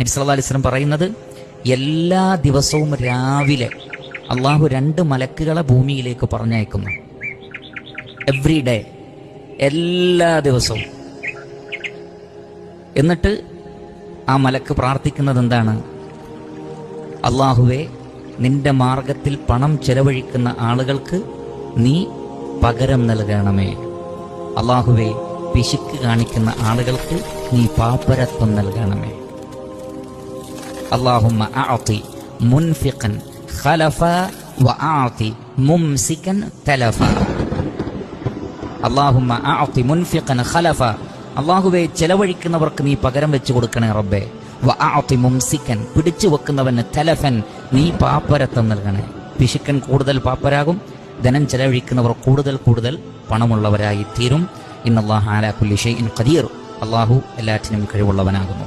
നബി സല്ലല്ലാഹു അലൈഹി വസല്ലം പറയുന്നത് എല്ലാ ദിവസവും രാവിലെ അള്ളാഹു രണ്ട് മലക്കുകളെ ഭൂമിയിലേക്ക് പറഞ്ഞയക്കുന്നു. എവ്രി ഡേ എല്ലാ ദിവസവും. എന്നിട്ട് ആ മലക്ക് പ്രാർത്ഥിക്കുന്നത് എന്താണ്? അള്ളാഹുവെ നിന്റെ മാർഗത്തിൽ പണം ചെലവഴിക്കുന്ന ആളുകൾക്ക് നീ പകരം നൽകണമേ. അള്ളാഹുവെ പിശുക്ക് കാണിക്കുന്ന ആളുകൾക്ക് നീ പാപ്പരത്വം നൽകണമേ. അള്ളാഹുമ്മ അഅതി മുൻഫിഖൻ ഖലഫ വഅഅതി മുംസികൻ തലഫ അള്ളാഹുമ്മ അഅതി മുൻഫിഖൻ ഖലഫ അള്ളാഹുവെ ചെലവഴിക്കുന്നവർക്ക് നീ പകരം വെച്ചു കൊടുക്കണേ റബ്ബേ. വഅഅതി മുംസിക്കൻ പിടിച്ചു വെക്കുന്നവന് തലഫൻ നീ പാപ്പരത്വം നൽകണേ. പിശുക്കൻ കൂടുതൽ പാപ്പരാകും ധനം ചെലവഴിക്കുന്നവർ കൂടുതൽ കൂടുതൽ പണമുള്ളവരായി തീരും ഇന്നല്ലാഹു അലാ കുല്ലി ഷൈഇൻ ഖദീർ. അള്ളാഹു എല്ലാറ്റിനും കഴിവുള്ളവനാകുന്നു.